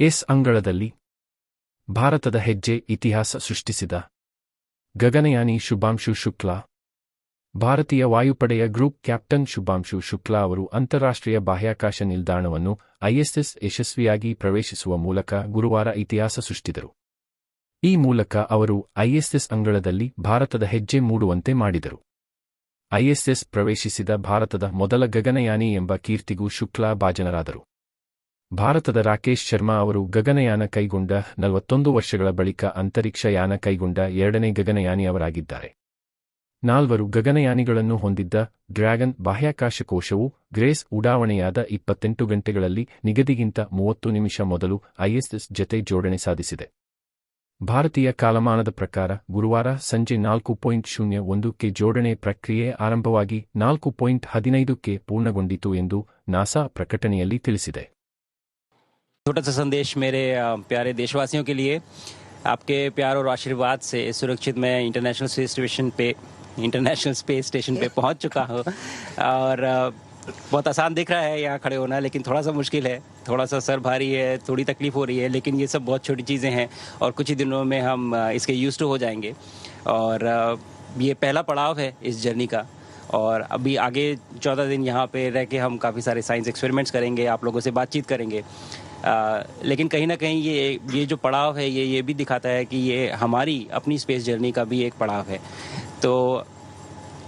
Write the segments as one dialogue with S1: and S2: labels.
S1: S ಅಂಗಳದಲ್ಲಿ ಭಾರತದ ಹೆಜ್ಜೆ ಇತಿಹಾಸ ಸೃಷ್ಟಿಸಿದ ಗಗನಯಾನಿ ಶುಭಾಂಶು ಶುಕ್ಲಾ. ಭಾರತೀಯ ವಾಯುಪಡೆಯ ಗ್ರೂಪ್ ಕ್ಯಾಪ್ಟನ್ ಶುಭಾಂಶು ಶುಕ್ಲಾ ಅವರು ಅಂತಾರಾಷ್ಟ್ರೀಯ ಬಾಹ್ಯಾಕಾಶ ನಿಲ್ದಾಣವನ್ನು ಐಎಸ್ಎಸ್ ಯಶಸ್ವಿಯಾಗಿ ಪ್ರವೇಶಿಸುವ ಮೂಲಕ ಗುರುವಾರ ಇತಿಹಾಸ ಸೃಷ್ಟಿದರು. ಈ ಮೂಲಕ ಅವರು ಐಎಸ್ಎಸ್ ಅಂಗಳದಲ್ಲಿ ಭಾರತದ ಹೆಜ್ಜೆ ಮೂಡುವಂತೆ ಮಾಡಿದರು. ಐಎಸ್ಎಸ್ ಪ್ರವೇಶಿಸಿದ ಭಾರತದ ಮೊದಲ ಗಗನಯಾನಿ ಎಂಬ ಕೀರ್ತಿಗೂ ಶುಕ್ಲಾ ಭಾಜನರಾದರು. ಭಾರತದ ರಾಕೇಶ್ ಶರ್ಮಾ ಅವರು ಗಗನಯಾನ ಕೈಗೊಂಡ ನಲವತ್ತೊಂದು ವರ್ಷಗಳ ಬಳಿಕ ಅಂತರಿಕ್ಷ ಯಾನ ಕೈಗೊಂಡ ಎರಡನೇ ಗಗನಯಾನಿಯವರಾಗಿದ್ದಾರೆ. ನಾಲ್ವರು ಗಗನಯಾನಿಗಳನ್ನು ಹೊಂದಿದ್ದ ಡ್ರ್ಯಾಗನ್ ಬಾಹ್ಯಾಕಾಶ ಕೋಶವು ಗ್ರೇಸ್ ಉಡಾವಣೆಯಾದ ಇಪ್ಪತ್ತೆಂಟು ಗಂಟೆಗಳಲ್ಲಿ ನಿಗದಿಗಿಂತ ಮೂವತ್ತು ನಿಮಿಷ ಮೊದಲು ಐಎಸ್ಎಸ್ ಜತೆ ಜೋಡಣೆ ಸಾಧಿಸಿದೆ. ಭಾರತೀಯ ಕಾಲಮಾನದ ಪ್ರಕಾರ ಗುರುವಾರ ಸಂಜೆ ನಾಲ್ಕು ಪಾಯಿಂಟ್ ಶೂನ್ಯ ಒಂದಕ್ಕೆ ಜೋಡಣೆ ಪ್ರಕ್ರಿಯೆ ಆರಂಭವಾಗಿ ನಾಲ್ಕು ಪಾಯಿಂಟ್ ಹದಿನೈದಕ್ಕೆ ಪೂರ್ಣಗೊಂಡಿತು ಎಂದು ನಾಸಾ ಪ್ರಕಟಣೆಯಲ್ಲಿ ತಿಳಿಸಿದೆ.
S2: छोटा सा संदेश मेरे प्यारे देशवासियों के लिए। आपके प्यार और आशीर्वाद से सुरक्षित मैं इंटरनेशनल स्पेस स्टेशन पे, इंटरनेशनल स्पेस स्टेशन पे पहुँच चुका हूँ। और बहुत आसान दिख रहा है यहाँ खड़े होना, लेकिन थोड़ा सा मुश्किल है। थोड़ा सा सर भारी है, थोड़ी तकलीफ़ हो रही है, लेकिन ये सब बहुत छोटी चीज़ें हैं और कुछ ही दिनों में हम इसके यूज़ हो जाएँगे। और ये पहला पड़ाव है इस जर्नी का। और अभी आगे चौदह दिन यहाँ पे रह के हम काफ़ी सारे साइंस एक्सपेरिमेंट्स करेंगे, आप लोगों से बातचीत करेंगे। आ, लेकिन कहीं ना कहीं ये ये जो पड़ाव है ये ये भी दिखाता है कि ये हमारी अपनी स्पेस जर्नी का भी एक पड़ाव है। तो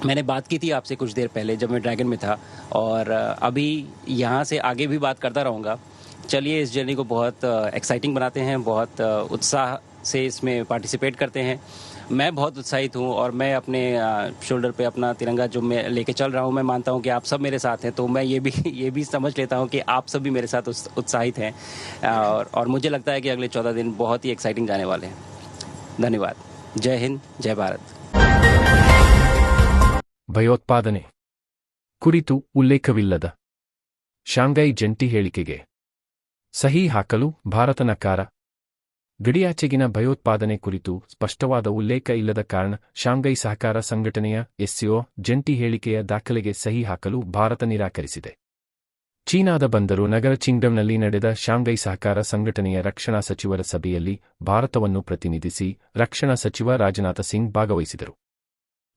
S2: मैंने बात की थी आपसे कुछ देर पहले जब मैं ड्रैगन में था और अभी यहाँ से आगे भी बात करता रहूँगा। चलिए इस जर्नी को बहुत एक्साइटिंग बनाते हैं बहुत उत्साह से इसमें पार्टिसिपेट करते हैं। मैं बहुत उत्साहित हूँ और मैं अपने शोल्डर पे अपना तिरंगा जो मैं लेके चल रहा हूँ मैं मानता हूँ कि आप सब मेरे साथ हैं तो मैं ये भी ये भी समझ लेता हूँ कि आप सब भी मेरे साथ उस- उत्साहित हैं अ, और, और मुझे लगता है कि अगले चौदह दिन बहुत ही एक्साइटिंग जाने वाले हैं धन्यवाद जय हिंद जय भारत
S1: ಭಯೋತ್ಪಾದನೆ ಕುರಿತು ಉಲ್ಲೇಖವಿಲ್ಲದ ಶಾಂಘೈ ಜಂಟಿ ಹೇಳಿಕೆಗೆ ಸಹಿ ಹಾಕಲು ಭಾರತ ನಕಾರ ಗಡಿಯಾಚೆಗಿನ ಭಯೋತ್ಪಾದನೆ ಕುರಿತು ಸ್ಪಷ್ಟವಾದ ಉಲ್ಲೇಖ ಇಲ್ಲದ ಕಾರಣ ಶಾಂಘೈ ಸಹಕಾರ ಸಂಘಟನೆಯ ಎಸ್ಸಿಒ ಜಂಟಿ ಹೇಳಿಕೆಯ ದಾಖಲೆಗೆ ಸಹಿ ಹಾಕಲು ಭಾರತ ನಿರಾಕರಿಸಿದೆ. ಚೀನಾದ ಬಂದರು ನಗರ ಚಿಂಗ್ಡಂನಲ್ಲಿ ನಡೆದ ಶಾಂಘೈ ಸಹಕಾರ ಸಂಘಟನೆಯ ರಕ್ಷಣಾ ಸಚಿವರ ಸಭೆಯಲ್ಲಿ ಭಾರತವನ್ನು ಪ್ರತಿನಿಧಿಸಿ ರಕ್ಷಣಾ ಸಚಿವ ರಾಜನಾಥ ಸಿಂಗ್ ಭಾಗವಹಿಸಿದರು.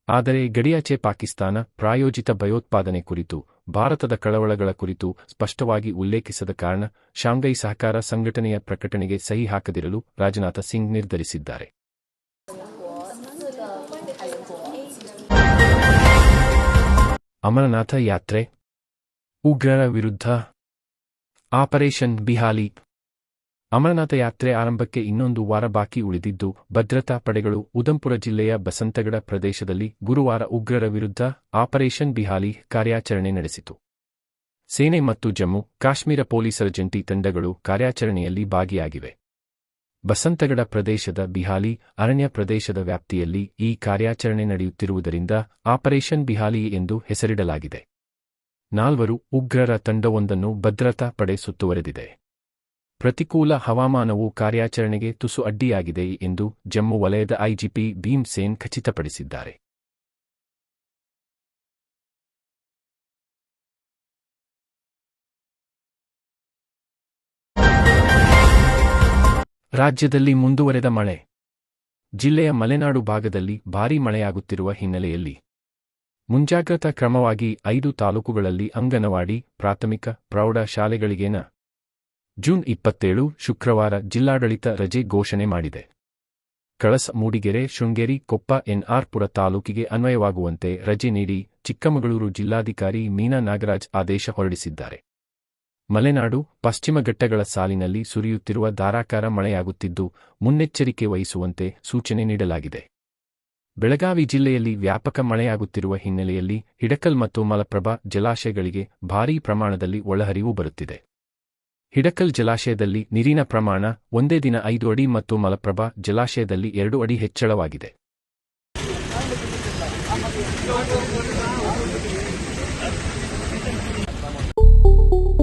S1: ಆದರೆ ಗಡಿಯಾಚೆ ಪಾಕಿಸ್ತಾನ ಪ್ರಾಯೋಜಿತ ಭಯೋತ್ಪಾದನೆ ಕುರಿತು, ಭಾರತದ ಕಳವಳಗಳ ಕುರಿತು ಸ್ಪಷ್ಟವಾಗಿ ಉಲ್ಲೇಖಿಸದ ಕಾರಣ ಶಾಂಘೈ ಸಹಕಾರ ಸಂಘಟನೆಯ ಪ್ರಕಟಣೆಗೆ ಸಹಿ ಹಾಕದಿರಲು ರಾಜನಾಥ ಸಿಂಗ್ ನಿರ್ಧರಿಸಿದ್ದಾರೆ. ಅಮರನಾಥ ಯಾತ್ರೆ. ಉಗ್ರರ ವಿರುದ್ಧ ಆಪರೇಷನ್ ಬಿಹಾಲಿ ಅಮರನಾಥ ಯಾತ್ರೆ ಆರಂಭಕ್ಕೆ ಇನ್ನೊಂದು ವಾರ ಬಾಕಿ ಉಳಿದಿದ್ದು, ಭದ್ರತಾ ಪಡೆಗಳು ಉದಂಪುರ ಜಿಲ್ಲೆಯ ಬಸಂತಗಡ ಪ್ರದೇಶದಲ್ಲಿ ಗುರುವಾರ ಉಗ್ರರ ವಿರುದ್ಧ ಆಪರೇಷನ್ ಬಿಹಾಲಿ ಕಾರ್ಯಾಚರಣೆ ನಡೆಸಿತು. ಸೇನೆ ಮತ್ತು ಜಮ್ಮು, ಕಾಶ್ಮೀರ ಪೊಲೀಸರ ಜಂಟಿ ತಂಡಗಳು ಕಾರ್ಯಾಚರಣೆಯಲ್ಲಿ ಭಾಗಿಯಾಗಿವೆ. ಬಸಂತಗಡ ಪ್ರದೇಶದ ಬಿಹಾಲಿ ಅರಣ್ಯ ಪ್ರದೇಶದ ವ್ಯಾಪ್ತಿಯಲ್ಲಿ ಈ ಕಾರ್ಯಾಚರಣೆ ನಡೆಯುತ್ತಿರುವುದರಿಂದ ಆಪರೇಷನ್ ಬಿಹಾಲಿ ಎಂದು ಹೆಸರಿಡಲಾಗಿದೆ. ನಾಲ್ವರು ಉಗ್ರರ ತಂಡವೊಂದನ್ನು ಭದ್ರತಾ ಪಡೆ ಸುತ್ತುವರೆದಿದೆ. ಪ್ರತಿಕೂಲ ಹವಾಮಾನವು ಕಾರ್ಯಾಚರಣೆಗೆ ತುಸು ಅಡ್ಡಿಯಾಗಿದೆ ಎಂದು ಜಮ್ಮು ವಲಯದ ಐಜಿಪಿ ಭೀಮ್ ಸೇನ್ ಖಚಿತಪಡಿಸಿದ್ದಾರೆ. ರಾಜ್ಯದಲ್ಲಿ ಮುಂದುವರೆದ ಮಳೆ. ಜಿಲ್ಲೆಯ ಮಲೆನಾಡು ಭಾಗದಲ್ಲಿ ಭಾರೀ ಮಳೆಯಾಗುತ್ತಿರುವ ಹಿನ್ನೆಲೆಯಲ್ಲಿ ಮುಂಜಾಗ್ರತಾ ಕ್ರಮವಾಗಿ ಐದು ತಾಲೂಕುಗಳಲ್ಲಿ ಅಂಗನವಾಡಿ, ಪ್ರಾಥಮಿಕ ಪ್ರೌಢ ಶಾಲೆಗಳಿಗೇನ ಜೂನ್ ಇಪ್ಪತ್ತೇಳು ಶುಕ್ರವಾರ ಜಿಲ್ಲಾಡಳಿತ ರಜೆ ಘೋಷಣೆ ಮಾಡಿದೆ. ಕಳಸ ಮೂಡಿಗೆರೆ, ಶೃಂಗೇರಿ, ಕೊಪ್ಪ ಎನ್ಆರ್ಪುರ ತಾಲೂಕಿಗೆ ಅನ್ವಯವಾಗುವಂತೆ ರಜೆ ನೀಡಿ ಚಿಕ್ಕಮಗಳೂರು ಜಿಲ್ಲಾಧಿಕಾರಿ ಮೀನಾ ನಾಗರಾಜ್ ಆದೇಶ ಹೊರಡಿಸಿದ್ದಾರೆ. ಮಲೆನಾಡು, ಪಶ್ಚಿಮ ಘಟ್ಟಗಳ ಸಾಲಿನಲ್ಲಿ ಸುರಿಯುತ್ತಿರುವ ಧಾರಾಕಾರ ಮಳೆಯಾಗುತ್ತಿದ್ದು, ಮುನ್ನೆಚ್ಚರಿಕೆ ವಹಿಸುವಂತೆ ಸೂಚನೆ ನೀಡಲಾಗಿದೆ. ಬೆಳಗಾವಿ ಜಿಲ್ಲೆಯಲ್ಲಿ ವ್ಯಾಪಕ ಮಳೆಯಾಗುತ್ತಿರುವ ಹಿನ್ನೆಲೆಯಲ್ಲಿ ಹಿಡಕಲ್ ಮತ್ತು ಮಲಪ್ರಭಾ ಜಲಾಶಯಗಳಿಗೆ ಭಾರೀ ಪ್ರಮಾಣದಲ್ಲಿ ಒಳಹರಿವು ಬರುತ್ತಿದೆ. ಹಿಡಕಲ್ ಜಲಾಶಯದಲ್ಲಿ ನೀರಿನ ಪ್ರಮಾಣ ಒಂದೇ ದಿನ ಐದು ಅಡಿ ಮತ್ತು ಮಲಪ್ರಭಾ ಜಲಾಶಯದಲ್ಲಿ ಎರಡು ಅಡಿ ಹೆಚ್ಚಳವಾಗಿದೆ.